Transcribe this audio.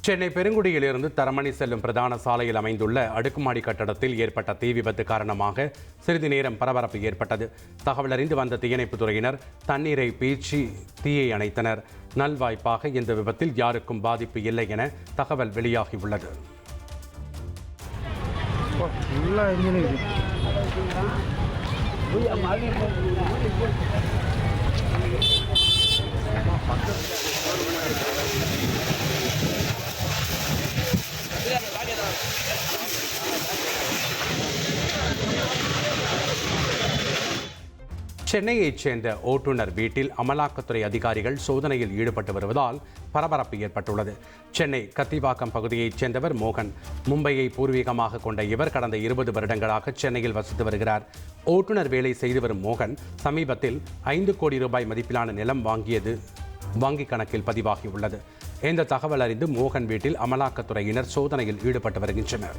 சென்னை பெருங்குடியிலிருந்து தரமணி செல்லும் பிரதான சாலையில் அமைந்துள்ள அடுக்குமாடி கட்டடத்தில் ஏற்பட்ட தீ விபத்து காரணமாக சிறிது நேரம் பரபரப்பு ஏற்பட்டது. தகவல் அறிந்து வந்த தீயணைப்புத் துறையினர் தண்ணீரை பீச்சி தீயை அணைத்தனர். நல்வாய்ப்பாக இந்த விபத்தில் யாருக்கும் பாதிப்பு இல்லை என தகவல் வெளியாகியுள்ளது. ஃபுல்லாக சென்னையைச் சேர்ந்த ஓட்டுநர் வீட்டில் அமலாக்கத்துறை அதிகாரிகள் சோதனையில் ஈடுபட்டு வருவதால் பரபரப்பு ஏற்பட்டுள்ளது. சென்னை கத்திவாக்கம் பகுதியைச் சேர்ந்தவர் மோகன். மும்பையை பூர்வீகமாக கொண்ட இவர் கடந்த இருபது வருடங்களாக சென்னையில் வசித்து வருகிறார். ஓட்டுநர் வேலை செய்து வரும் மோகன் சமீபத்தில் ஐந்து கோடி ரூபாய் மதிப்பிலான நிலம் வாங்கியது வங்கிக் கணக்கில் பதிவாகியுள்ளது. இந்த தகவல் அறிந்து மோகன் வீட்டில் அமலாக்கத்துறையினர் சோதனையில் ஈடுபட்டு வருகின்றனர்.